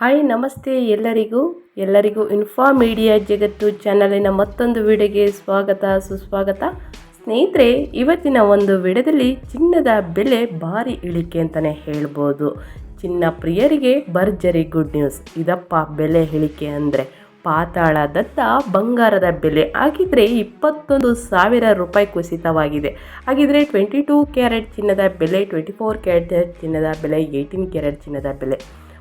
Hi, ನಮಸ್ತೆ ಎಲ್ಲರಿಗೂ. ಎಲ್ಲರಿಗೂ ಇನ್ಫಾ ಮೀಡಿಯಾ ಜಗತ್ತು ಚಾನಲಿನ ಮತ್ತೊಂದು ವಿಡಿಯೋಗೆ ಸ್ವಾಗತ, ಸುಸ್ವಾಗತ. ಸ್ನೇಹಿತರೆ, ಇವತ್ತಿನ ಒಂದು ವಿಡಿಯೋದಲ್ಲಿ ಚಿನ್ನದ ಬೆಲೆ ಭಾರಿ ಇಳಿಕೆ ಅಂತಲೇ ಹೇಳ್ಬೋದು. ಚಿನ್ನ ಪ್ರಿಯರಿಗೆ ಭರ್ಜರಿ ಗುಡ್ ನ್ಯೂಸ್ ಇದಪ್ಪ ಬೆಲೆ ಇಳಿಕೆ ಅಂದರೆ ಪಾತಾಳದತ್ತ ಬಂಗಾರದ ಬೆಲೆ ಆಗಿದ್ದರೆ ಇಪ್ಪತ್ತೊಂದು ಸಾವಿರ ರೂಪಾಯಿ ಕುಸಿತವಾಗಿದೆ. ಹಾಗಿದ್ರೆ ಟ್ವೆಂಟಿ ಟೂ ಕ್ಯಾರೆಟ್ ಚಿನ್ನದ ಬೆಲೆ ಟ್ವೆಂಟಿ ಫೋರ್ ಕ್ಯಾರೆಟ್ ಚಿನ್ನದ ಬೆಲೆ ಏಯ್ಟೀನ್ ಕ್ಯಾರೆಟ್ ಚಿನ್ನದ ಬೆಲೆ.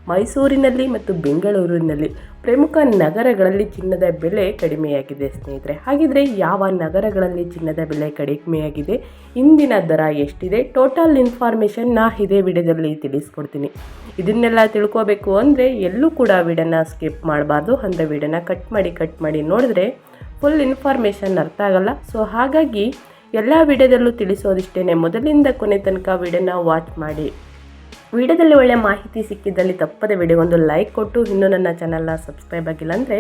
ಮೈಸೂರಿನಲ್ಲಿ ಮತ್ತು ಬೆಂಗಳೂರಿನಲ್ಲಿ ಪ್ರಮುಖ ನಗರಗಳಲ್ಲಿ ಚಿನ್ನದ ಬೆಲೆ ಕಡಿಮೆಯಾಗಿದೆ ಸ್ನೇಹಿತರೆ. ಹಾಗಿದ್ರೆ ಯಾವ ನಗರಗಳಲ್ಲಿ ಚಿನ್ನದ ಬೆಲೆ ಕಡಿಮೆಯಾಗಿದೆ? ಇಂದಿನ ದರ ಎಷ್ಟಿದೆ? ಟೋಟಲ್ ಇನ್ಫಾರ್ಮೇಷನ್ ನಾ ಇದೇ ವಿಡಿಯೋದಲ್ಲಿ ತಿಳಿಸ್ಕೊಡ್ತೀನಿ. ಇದನ್ನೆಲ್ಲ ತಿಳ್ಕೋಬೇಕು ಅಂದರೆ ಎಲ್ಲೂ ಕೂಡ ವಿಡಿಯೋನ ಸ್ಕಿಪ್ ಮಾಡಬಾರ್ದು. ಅಂತ ವಿಡಿಯೋನ ಕಟ್ ಮಾಡಿ ಕಟ್ ಮಾಡಿ ನೋಡಿದ್ರೆ ಫುಲ್ ಇನ್ಫಾರ್ಮೇಷನ್ ಅರ್ಥ ಆಗಲ್ಲ. ಸೊ ಹಾಗಾಗಿ ಎಲ್ಲ ವಿಡಿಯೋದಲ್ಲೂ ತಿಳಿಸೋದಿಷ್ಟೇ ಮೊದಲಿಂದ ಕೊನೆ ತನಕ ವಿಡಿಯೋನ ವಾಚ್ ಮಾಡಿ. ವಿಡಿಯೋದಲ್ಲಿ ಒಳ್ಳೆಯ ಮಾಹಿತಿ ಸಿಕ್ಕಿದ್ದಲ್ಲಿ ತಪ್ಪದೆ ವಿಡಿಯೋಗೊಂದು ಲೈಕ್ ಕೊಟ್ಟು, ಇನ್ನೂ ನನ್ನ ಚಾನಲ್ನ ಸಬ್ಸ್ಕ್ರೈಬ್ ಆಗಿಲ್ಲ ಅಂದರೆ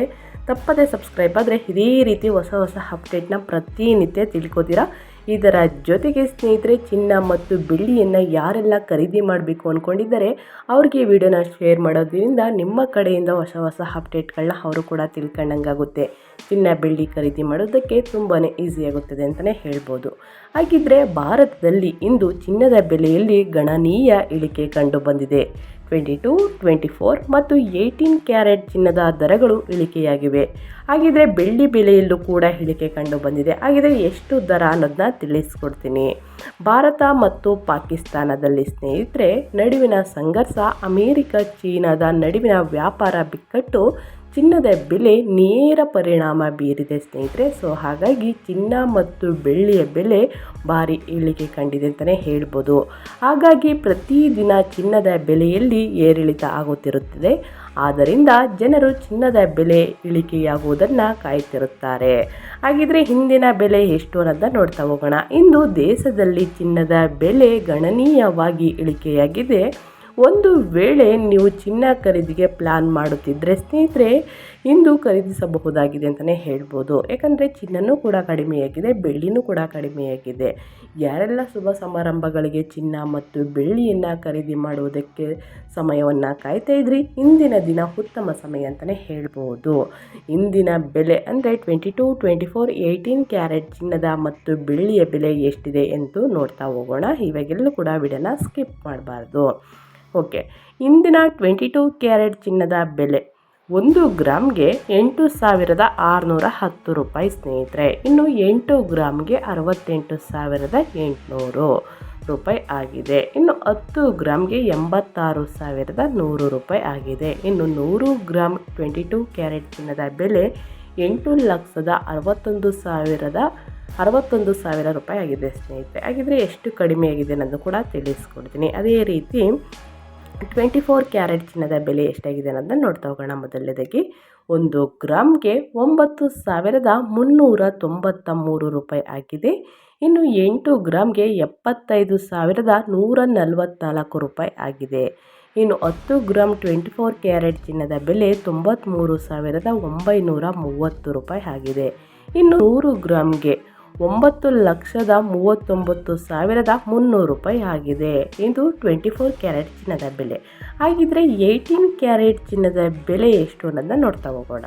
ತಪ್ಪದೆ ಸಬ್ಸ್ಕ್ರೈಬ್ ಆದರೆ ಇದೇ ರೀತಿ ಹೊಸ ಹೊಸ ಅಪ್ಡೇಟ್ನ ಪ್ರತಿನಿತ್ಯ ತಿಳ್ಕೊತೀರಾ? ಇದರ ಜೊತೆಗೆ ಸ್ನೇಹಿತರೆ, ಚಿನ್ನ ಮತ್ತು ಬೆಳ್ಳಿಯನ್ನು ಯಾರೆಲ್ಲ ಖರೀದಿ ಮಾಡಬೇಕು ಅಂದ್ಕೊಂಡಿದ್ದಾರೆ ಅವ್ರಿಗೆ ವಿಡಿಯೋನ ಶೇರ್ ಮಾಡೋದ್ರಿಂದ ನಿಮ್ಮ ಕಡೆಯಿಂದ ಹೊಸ ಹೊಸ ಅಪ್ಡೇಟ್ಗಳನ್ನ ಅವರು ಕೂಡ ತಿಳ್ಕೊಂಡಂಗಾಗುತ್ತೆ. ಚಿನ್ನ, ಬೆಳ್ಳಿ ಖರೀದಿ ಮಾಡೋದಕ್ಕೆ ತುಂಬಾ ಈಸಿ ಆಗುತ್ತದೆ ಅಂತಲೇ ಹೇಳ್ಬೋದು. ಹಾಗಿದ್ರೆ ಭಾರತದಲ್ಲಿ ಇಂದು ಚಿನ್ನದ ಬೆಲೆಯಲ್ಲಿ ಗಣನೀಯ ಇಳಿಕೆ ಕಂಡು ಬಂದಿದೆ. ಟ್ವೆಂಟಿ ಟು, ಟ್ವೆಂಟಿ ಫೋರ್ ಮತ್ತು ಏಯ್ಟೀನ್ ಕ್ಯಾರೆಟ್ ಚಿನ್ನದ ದರಗಳು ಇಳಿಕೆಯಾಗಿವೆ. ಹಾಗಿದ್ರೆ ಬೆಳ್ಳಿ ಬೆಲೆಯಲ್ಲೂ ಕೂಡ ಇಳಿಕೆ ಕಂಡು ಬಂದಿದೆ. ಹಾಗಿದ್ರೆ ಎಷ್ಟು ದರ ಅನ್ನೋದನ್ನ ತಿಳಿಸ್ಕೊಡ್ತೀನಿ. ಭಾರತ ಮತ್ತು ಪಾಕಿಸ್ತಾನದಲ್ಲಿ ಸ್ನೇಹಿತರೆ, ನಡುವಿನ ಸಂಘರ್ಷ, ಅಮೇರಿಕ, ಚೀನಾದ ನಡುವಿನ ವ್ಯಾಪಾರ ಬಿಕ್ಕಟ್ಟು, ಚಿನ್ನದ ಬೆಲೆ ನೇರ ಪರಿಣಾಮ ಬೀರಿದೆ ಸ್ನೇಹಿತರೆ. ಸೊ, ಹಾಗಾಗಿ ಚಿನ್ನ ಮತ್ತು ಬೆಳ್ಳಿಯ ಬೆಲೆ ಭಾರಿ ಇಳಿಕೆ ಕಂಡಿದೆ ಅಂತಲೇ ಹೇಳ್ಬೋದು. ಹಾಗಾಗಿ ಪ್ರತಿದಿನ ಚಿನ್ನದ ಬೆಲೆಯಲ್ಲಿ ಏರಿಳಿತ ಆಗುತ್ತಿರುತ್ತದೆ. ಆದ್ದರಿಂದ ಜನರು ಚಿನ್ನದ ಬೆಲೆ ಇಳಿಕೆಯಾಗುವುದನ್ನು ಕಾಯ್ತಿರುತ್ತಾರೆ. ಹಾಗಿದ್ರೆ ಹಿಂದಿನ ಬೆಲೆ ಎಷ್ಟು ಅನ್ನೋದನ್ನ ನೋಡ್ತಾ ಹೋಗೋಣ. ಇಂದು ದೇಶದಲ್ಲಿ ಚಿನ್ನದ ಬೆಲೆ ಗಣನೀಯವಾಗಿ ಇಳಿಕೆಯಾಗಿದೆ. ಒಂದು ವೇಳೆ ನೀವು ಚಿನ್ನ ಖರೀದಿಗೆ ಪ್ಲ್ಯಾನ್ ಮಾಡುತ್ತಿದ್ದರೆ ಸ್ನೇಹಿತರೆ, ಇಂದು ಖರೀದಿಸಬಹುದಾಗಿದೆ ಅಂತಲೇ ಹೇಳ್ಬೋದು. ಯಾಕಂದರೆ ಚಿನ್ನನೂ ಕೂಡ ಕಡಿಮೆಯಾಗಿದೆ, ಬೆಳ್ಳಿನೂ ಕೂಡ ಕಡಿಮೆಯಾಗಿದೆ. ಯಾರೆಲ್ಲ ಶುಭ ಸಮಾರಂಭಗಳಿಗೆ ಚಿನ್ನ ಮತ್ತು ಬೆಳ್ಳಿಯನ್ನು ಖರೀದಿ ಮಾಡುವುದಕ್ಕೆ ಸಮಯವನ್ನು ಕಾಯ್ತಾ ಇದ್ರಿ, ಇಂದಿನ ದಿನ ಉತ್ತಮ ಸಮಯ ಅಂತಲೇ ಹೇಳ್ಬೋದು. ಇಂದಿನ ಬೆಲೆ ಅಂದರೆ twenty two twenty four eighteen carat ಚಿನ್ನದ ಮತ್ತು ಬೆಳ್ಳಿಯ ಬೆಲೆ ಎಷ್ಟಿದೆ ಎಂದು ನೋಡ್ತಾ ಹೋಗೋಣ. ಇವಾಗೆಲ್ಲೂ ಕೂಡ ವಿಡಿಯೋನ ಸ್ಕಿಪ್ ಮಾಡಬಾರ್ದು. ಓಕೆ. ಇಂದಿನ ಟ್ವೆಂಟಿ ಟೂ ಕ್ಯಾರೆಟ್ ಚಿನ್ನದ ಬೆಲೆ, ಒಂದು ಗ್ರಾಮ್ಗೆ ಎಂಟು ಸಾವಿರದ ಆರುನೂರ ಹತ್ತು ರೂಪಾಯಿ ಸ್ನೇಹಿತರೆ. ಇನ್ನು ಎಂಟು ಗ್ರಾಮ್ಗೆ ಅರವತ್ತೆಂಟು ಸಾವಿರದ ಎಂಟುನೂರು ರೂಪಾಯಿ ಆಗಿದೆ. ಇನ್ನು ಹತ್ತು ಗ್ರಾಮ್ಗೆ ಎಂಬತ್ತಾರು ಸಾವಿರದ ನೂರು ರೂಪಾಯಿ ಆಗಿದೆ. ಇನ್ನು ನೂರು ಗ್ರಾಮ್ ಟ್ವೆಂಟಿ ಟೂ ಕ್ಯಾರೆಟ್ ಚಿನ್ನದ ಬೆಲೆ, ಎಂಟು ಲಕ್ಷದ ಅರವತ್ತೊಂದು ಸಾವಿರದ, ಅರವತ್ತೊಂದು ಸಾವಿರ ರೂಪಾಯಿ ಆಗಿದೆ ಸ್ನೇಹಿತರೆ. ಹಾಗಿದ್ರೆ ಎಷ್ಟು ಕಡಿಮೆ ಆಗಿದೆ ಅನ್ನೋದು ಕೂಡ ತಿಳಿಸ್ಕೊಡ್ತೀನಿ. ಅದೇ ರೀತಿ ಟ್ವೆಂಟಿ ಫೋರ್ ಕ್ಯಾರೆಟ್ ಚಿನ್ನದ ಬೆಲೆ ಎಷ್ಟಾಗಿದೆ ಅನ್ನೋದನ್ನ ನೋಡ್ತಾ ಹೋಗೋಣ ಮೊದಲನೇದಾಗಿ. ಒಂದು ಗ್ರಾಮ್ಗೆ ಒಂಬತ್ತು ಸಾವಿರದ ಮುನ್ನೂರ ತೊಂಬತ್ತ ಮೂರು ರೂಪಾಯಿ ಆಗಿದೆ. ಇನ್ನು ಎಂಟು ಗ್ರಾಮ್ಗೆ ಎಪ್ಪತ್ತೈದು ಸಾವಿರದ ನೂರ ನಲವತ್ತ್ನಾಲ್ಕು ರೂಪಾಯಿ ಆಗಿದೆ. ಇನ್ನು ಹತ್ತು ಗ್ರಾಮ್ ಟ್ವೆಂಟಿ ಫೋರ್ ಕ್ಯಾರೆಟ್ ಚಿನ್ನದ ಬೆಲೆ ತೊಂಬತ್ತ್ಮೂರು ಸಾವಿರದ ಒಂಬೈನೂರ ಮೂವತ್ತು ರೂಪಾಯಿ ಆಗಿದೆ. ಇನ್ನು ನೂರು ಗ್ರಾಮ್ಗೆ ಒಂಬತ್ತು ಲಕ್ಷದ ಮೂವತ್ತೊಂಬತ್ತು ಸಾವಿರದ ಮುನ್ನೂರು ರೂಪಾಯಿ ಆಗಿದೆ. ಇದು ಟ್ವೆಂಟಿ ಫೋರ್ ಕ್ಯಾರೆಟ್ ಚಿನ್ನದ ಬೆಲೆ. ಹಾಗಿದ್ರೆ ಏಯ್ಟೀನ್ ಕ್ಯಾರೆಟ್ ಚಿನ್ನದ ಬೆಲೆ ಎಷ್ಟು ಅನ್ನೋದನ್ನ ನೋಡ್ತಾ ಹೋಗೋಣ.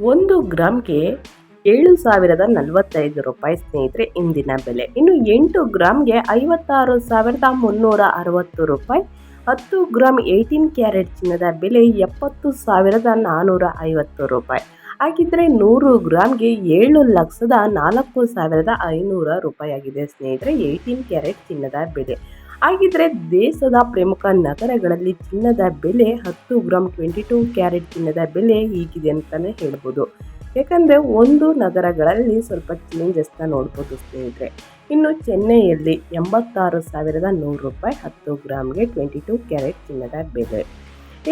ಒಂದು ಗ್ರಾಮ್ಗೆ ಏಳು ಸಾವಿರದ ನಲವತ್ತೈದು ರೂಪಾಯಿ ಸ್ನೇಹಿತರೆ ಇಂದಿನ ಬೆಲೆ. ಇನ್ನು ಎಂಟು ಗ್ರಾಮ್ಗೆ ಐವತ್ತಾರು ಸಾವಿರದ ಮುನ್ನೂರ ಅರವತ್ತು ರೂಪಾಯಿ. ಹತ್ತು ಗ್ರಾಮ್ ಏಯ್ಟೀನ್ ಕ್ಯಾರೆಟ್ ಚಿನ್ನದ ಬೆಲೆ ಎಪ್ಪತ್ತು ಸಾವಿರದ ನಾನ್ನೂರ ಐವತ್ತು ರೂಪಾಯಿ. ಹಾಗಿದ್ರೆ ನೂರು ಗ್ರಾಮ್ಗೆ ಏಳು ಲಕ್ಷದ ನಾಲ್ಕು ಸಾವಿರದ ಐನೂರ ರೂಪಾಯಿ ಆಗಿದೆ ಸ್ನೇಹಿತರೆ, ಏಯ್ಟೀನ್ ಕ್ಯಾರೆಟ್ ಚಿನ್ನದ ಬೆಲೆ. ಹಾಗಿದ್ರೆ ದೇಶದ ಪ್ರಮುಖ ನಗರಗಳಲ್ಲಿ ಚಿನ್ನದ ಬೆಲೆ ಹತ್ತು ಗ್ರಾಮ್ ಟ್ವೆಂಟಿ ಟೂ ಕ್ಯಾರೆಟ್ ಚಿನ್ನದ ಬೆಲೆ ಹೀಗಿದೆ ಅಂತಲೇ ಹೇಳ್ಬೋದು. ಯಾಕಂದರೆ ಒಂದು ನಗರಗಳಲ್ಲಿ ಸ್ವಲ್ಪ ಚೇಂಜಸ್ನ ನೋಡ್ಬೋದು ಸ್ನೇಹಿತರೆ. ಇನ್ನು ಚೆನ್ನೈಯಲ್ಲಿ ಎಂಬತ್ತಾರು ಸಾವಿರದ ನೂರು ರೂಪಾಯಿ ಹತ್ತು ಗ್ರಾಮ್ಗೆ ಟ್ವೆಂಟಿ ಟೂ ಕ್ಯಾರೆಟ್ ಚಿನ್ನದ ಬೆಲೆ.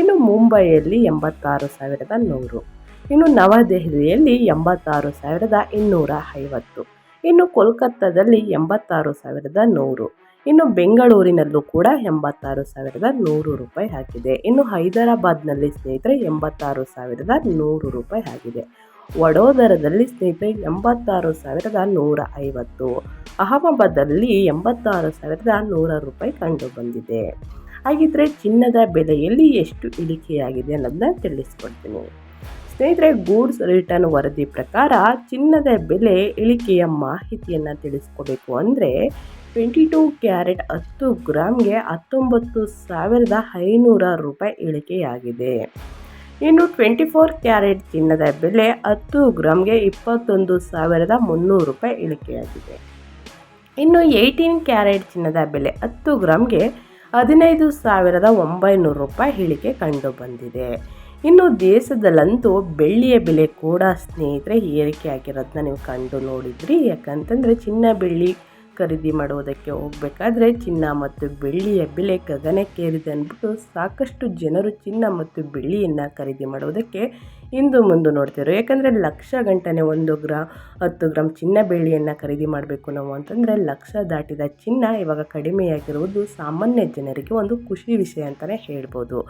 ಇನ್ನು ಮುಂಬೈಯಲ್ಲಿ ಎಂಬತ್ತಾರು ಸಾವಿರದ ನೂರು. ಇನ್ನು ನವದೆಹಲಿಯಲ್ಲಿ ಎಂಬತ್ತಾರು ಸಾವಿರದ ಇನ್ನೂರ ಐವತ್ತು, ಇನ್ನು ಕೋಲ್ಕತ್ತಾದಲ್ಲಿ ಎಂಬತ್ತಾರು ಸಾವಿರದ ನೂರು, ಇನ್ನು ಬೆಂಗಳೂರಿನಲ್ಲೂ ಕೂಡ ಎಂಬತ್ತಾರು ಸಾವಿರದ ನೂರು ರೂಪಾಯಿ ಆಗಿದೆ. ಇನ್ನು ಹೈದರಾಬಾದ್ನಲ್ಲಿ ಸ್ನೇಹಿತರೆ ಎಂಬತ್ತಾರು ಸಾವಿರದ ನೂರು ರೂಪಾಯಿ ಆಗಿದೆ. ವಡೋದರದಲ್ಲಿ ಸ್ನೇಹಿತರೆ ಎಂಬತ್ತಾರು ಸಾವಿರದ ನೂರ ಐವತ್ತು ಅಹಮದಾಬಾದಲ್ಲಿ ಎಂಬತ್ತಾರು ಸಾವಿರದ ನೂರ ರೂಪಾಯಿ ಕಂಡು ಬಂದಿದೆ ಹಾಗಿದ್ರೆ ಚಿನ್ನದ ಬೆಲೆಯಲ್ಲಿ ಎಷ್ಟು ಇಳಿಕೆಯಾಗಿದೆ ಅನ್ನೋದನ್ನ ತಿಳಿಸ್ಕೊಡ್ತೀನಿ. ಸ್ನೇಹಿತರೆ ಗೂಡ್ಸ್ ರಿಟರ್ನ್ ವರದಿ ಪ್ರಕಾರ ಚಿನ್ನದ ಬೆಲೆ ಇಳಿಕೆಯ ಮಾಹಿತಿಯನ್ನು ತಿಳಿಸ್ಕೋಬೇಕು ಅಂದರೆ ಟ್ವೆಂಟಿ ಟೂ ಕ್ಯಾರೆಟ್ ಹತ್ತು ಗ್ರಾಮ್ಗೆ ಹತ್ತೊಂಬತ್ತು ಸಾವಿರದ ಐನೂರ ರೂಪಾಯಿ ಇಳಿಕೆಯಾಗಿದೆ. ಇನ್ನು ಟ್ವೆಂಟಿ ಫೋರ್ ಕ್ಯಾರೆಟ್ ಚಿನ್ನದ ಬೆಲೆ ಹತ್ತು ಗ್ರಾಮ್ಗೆ ಇಪ್ಪತ್ತೊಂದು ಸಾವಿರದ ಮುನ್ನೂರು ರೂಪಾಯಿ ಇಳಿಕೆಯಾಗಿದೆ. ಇನ್ನು ಏಯ್ಟೀನ್ ಕ್ಯಾರೆಟ್ ಚಿನ್ನದ ಬೆಲೆ ಹತ್ತು ಗ್ರಾಮ್ಗೆ ಹದಿನೈದು ಸಾವಿರದ ಒಂಬೈನೂರು ರೂಪಾಯಿ ಇಳಿಕೆ ಕಂಡು ಬಂದಿದೆ. ಇನ್ನು ದೇಶದಲ್ಲಂತೂ ಬೆಳ್ಳಿಯ ಬೆಲೆ ಕೂಡ ಸ್ನೇಹಿತರೆ ಏರಿಕೆ ಆಗಿರೋದನ್ನ ನೀವು ಕಂಡು ನೋಡಿದ್ರಿ. ಯಾಕಂತಂದರೆ ಚಿನ್ನ ಬೆಳ್ಳಿ ಖರೀದಿ ಮಾಡುವುದಕ್ಕೆ ಹೋಗಬೇಕಾದ್ರೆ ಚಿನ್ನ ಮತ್ತು ಬೆಳ್ಳಿಯ ಬೆಲೆ ಗಗನಕ್ಕೇರಿದೆ ಅಂದ್ಬಿಟ್ಟು ಸಾಕಷ್ಟು ಜನರು ಚಿನ್ನ ಮತ್ತು ಬೆಳ್ಳಿಯನ್ನು ಖರೀದಿ ಮಾಡುವುದಕ್ಕೆ ಇಂದು ಮುಂದೆ ನೋಡ್ತಿರೋ, ಯಾಕಂದರೆ ಲಕ್ಷ ಗಂಟನೆ ಒಂದು ಗ್ರಾಮ್ ಹತ್ತು ಗ್ರಾಮ್ ಚಿನ್ನ ಬೆಳ್ಳಿಯನ್ನು ಖರೀದಿ ಮಾಡಬೇಕು ನಾವು ಅಂತಂದರೆ ಲಕ್ಷ ದಾಟಿದ ಚಿನ್ನ ಇವಾಗ ಕಡಿಮೆಯಾಗಿರುವುದು ಸಾಮಾನ್ಯ ಜನರಿಗೆ ಒಂದು ಖುಷಿ ವಿಷಯ ಅಂತಲೇ ಹೇಳ್ಬೋದು.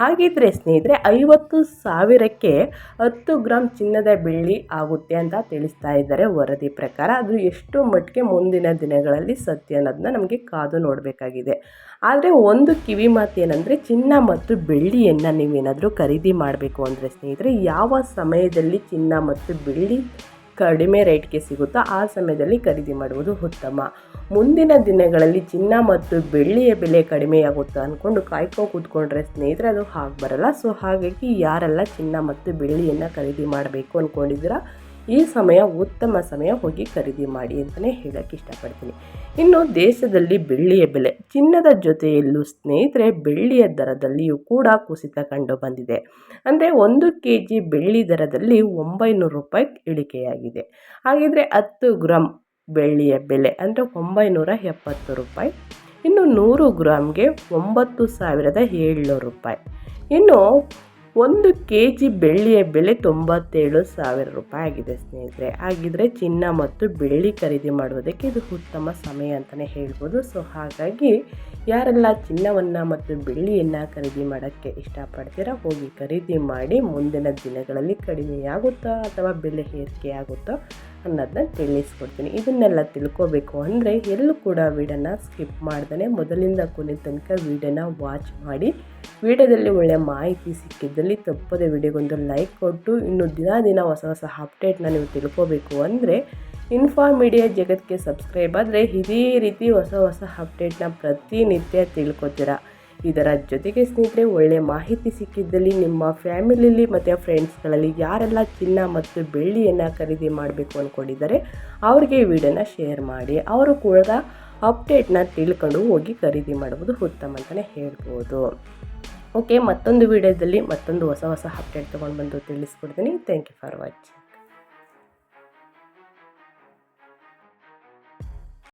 ಹಾಗಿದ್ರೆ ಸ್ನೇಹಿತರೆ, ಐವತ್ತು ಸಾವಿರಕ್ಕೆ ಹತ್ತು ಗ್ರಾಮ್ ಚಿನ್ನದ ಬೆಳ್ಳಿ ಆಗುತ್ತೆ ಅಂತ ತಿಳಿಸ್ತಾ ಇದ್ದಾರೆ ವರದಿ ಪ್ರಕಾರ. ಅದು ಎಷ್ಟು ಮಟ್ಟಿಗೆ ಮುಂದಿನ ದಿನಗಳಲ್ಲಿ ಸತ್ಯ ಅನ್ನೋದನ್ನ ನಮಗೆ ಕಾದು ನೋಡಬೇಕಾಗಿದೆ. ಆದರೆ ಒಂದು ಕಿವಿ ಮಾತು ಏನಂದರೆ ಚಿನ್ನ ಮತ್ತು ಬೆಳ್ಳಿಯನ್ನು ನೀವೇನಾದರೂ ಖರೀದಿ ಮಾಡಬೇಕು ಅಂದರೆ ಸ್ನೇಹಿತರೆ ಯಾವ ಸಮಯದಲ್ಲಿ ಚಿನ್ನ ಮತ್ತು ಬೆಳ್ಳಿ ಕಡಿಮೆ ರೇಟ್ಗೆ ಸಿಗುತ್ತೋ ಆ ಸಮಯದಲ್ಲಿ ಖರೀದಿ ಮಾಡುವುದು ಉತ್ತಮ. ಮುಂದಿನ ದಿನಗಳಲ್ಲಿ ಚಿನ್ನ ಮತ್ತು ಬೆಳ್ಳಿಯ ಬೆಲೆ ಕಡಿಮೆಯಾಗುತ್ತೆ ಅಂದ್ಕೊಂಡು ಕಾಯ್ಕೋ ಕೂತ್ಕೊಂಡ್ರೆ ಸ್ನೇಹಿತರೆ ಅದು ಹಾಗೆ ಬರಲ್ಲ. ಸೊ ಹಾಗಾಗಿ ಯಾರೆಲ್ಲ ಚಿನ್ನ ಮತ್ತು ಬೆಳ್ಳಿಯನ್ನು ಖರೀದಿ ಮಾಡಬೇಕು ಅಂದ್ಕೊಂಡಿದ್ದೀರಾ ಈ ಸಮಯ ಉತ್ತಮ ಸಮಯ ಹೋಗಿ ಖರೀದಿ ಮಾಡಿ ಅಂತಲೇ ಹೇಳೋಕ್ಕೆ ಇಷ್ಟಪಡ್ತೀನಿ. ಇನ್ನು ದೇಶದಲ್ಲಿ ಬೆಳ್ಳಿಯ ಬೆಲೆ, ಚಿನ್ನದ ಜೊತೆಯಲ್ಲೂ ಸ್ನೇಹಿತರೆ ಬೆಳ್ಳಿಯ ದರದಲ್ಲಿಯೂ ಕೂಡ ಕುಸಿತ ಕಂಡು ಬಂದಿದೆ. ಅಂದರೆ ಒಂದು ಕೆ ಜಿ ಬೆಳ್ಳಿ ದರದಲ್ಲಿ ಒಂಬೈನೂರು ರೂಪಾಯಿ ಇಳಿಕೆಯಾಗಿದೆ. ಹಾಗಿದ್ರೆ ಹತ್ತು ಗ್ರಾಮ್ ಬೆಳ್ಳಿಯ ಬೆಲೆ ಅಂದರೆ ಒಂಬೈನೂರ ಎಪ್ಪತ್ತು ರೂಪಾಯಿ. ಇನ್ನು ನೂರು ಗ್ರಾಮ್ಗೆ ಒಂಬತ್ತು ಸಾವಿರದ ಏಳ್ನೂರು ರೂಪಾಯಿ. ಇನ್ನು ಒಂದು ಕೆ ಜಿ ಬೆಳ್ಳಿಯ ಬೆಲೆ ತೊಂಬತ್ತೇಳು ಸಾವಿರ ರೂಪಾಯಿ ಆಗಿದೆ ಸ್ನೇಹಿತರೆ. ಹಾಗಿದ್ರೆ ಚಿನ್ನ ಮತ್ತು ಬೆಳ್ಳಿ ಖರೀದಿ ಮಾಡುವುದಕ್ಕೆ ಇದು ಉತ್ತಮ ಸಮಯ ಅಂತಲೇ ಹೇಳ್ಬೋದು. ಸೊ ಹಾಗಾಗಿ ಯಾರೆಲ್ಲ ಚಿನ್ನವನ್ನು ಮತ್ತು ಬೆಳ್ಳಿಯನ್ನು ಖರೀದಿ ಮಾಡೋಕ್ಕೆ ಇಷ್ಟಪಡ್ತೀರಾ, ಹೋಗಿ ಖರೀದಿ ಮಾಡಿ ಮುಂದಿನ ದಿನಗಳಲ್ಲಿ ಕಡಿಮೆಯಾಗುತ್ತೋ ಅಥವಾ ಬೆಲೆ ಏರಿಕೆ ಆಗುತ್ತೋ ಅನ್ನೋದನ್ನ ತಿಳಿಸ್ಕೊಡ್ತೀನಿ. ಇದನ್ನೆಲ್ಲ ತಿಳ್ಕೊಬೇಕು ಅಂದರೆ ಎಲ್ಲೂ ಕೂಡ ವೀಡನ್ನ ಸ್ಕಿಪ್ ಮಾಡ್ದೇ ಮೊದಲಿಂದ ಕೊನೆ ತನಕ ವೀಡಿಯೋನ ವಾಚ್ ಮಾಡಿ. ವೀಡಿಯೋದಲ್ಲಿ ಒಳ್ಳೆಯ ಮಾಹಿತಿ ಸಿಕ್ಕಿದ್ದಲ್ಲಿ ತಪ್ಪದೆ ವಿಡಿಯೋಗೊಂದು ಲೈಕ್ ಕೊಟ್ಟು, ಇನ್ನು ದಿನ ದಿನ ಹೊಸ ಹೊಸ ಅಪ್ಡೇಟ್ನ ನೀವು ತಿಳ್ಕೊಬೇಕು ಅಂದರೆ ಇನ್ಫಾ ಮೀಡಿಯಾ ಜಗತ್ತಿಗೆ ಸಬ್ಸ್ಕ್ರೈಬ್ ಆದರೆ ಇದೇ ರೀತಿ ಹೊಸ ಹೊಸ ಅಪ್ಡೇಟ್ನ ಪ್ರತಿನಿತ್ಯ ತಿಳ್ಕೊತೀರಾ. ಇದರ ಜೊತೆಗೆ ಸ್ನೇಹಿತರೆ ಒಳ್ಳೆಯ ಮಾಹಿತಿ ಸಿಕ್ಕಿದ್ದಲ್ಲಿ ನಿಮ್ಮ ಫ್ಯಾಮಿಲಿಲಿ ಮತ್ತು ಫ್ರೆಂಡ್ಸ್ಗಳಲ್ಲಿ ಯಾರೆಲ್ಲ ಚಿನ್ನ ಮತ್ತು ಬೆಳ್ಳಿಯನ್ನು ಖರೀದಿ ಮಾಡಬೇಕು ಅಂದ್ಕೊಂಡಿದ್ದಾರೆ ಅವ್ರಿಗೆ ಈ ವಿಡಿಯೋನ ಶೇರ್ ಮಾಡಿ. ಅವರು ಕೂಡ ಅಪ್ಡೇಟ್ನ ತಿಳ್ಕೊಂಡು ಹೋಗಿ ಖರೀದಿ ಮಾಡುವುದು ಉತ್ತಮ ಅಂತಲೇ ಹೇಳ್ಬೋದು. ಓಕೆ, ಮತ್ತೊಂದು ವಿಡಿಯೋದಲ್ಲಿ ಮತ್ತೊಂದು ಹೊಸ ಹೊಸ ಅಪ್ಡೇಟ್ ತೊಗೊಂಡು ಬಂದು ತಿಳಿಸ್ಕೊಡ್ತೀನಿ. Thank you for watching.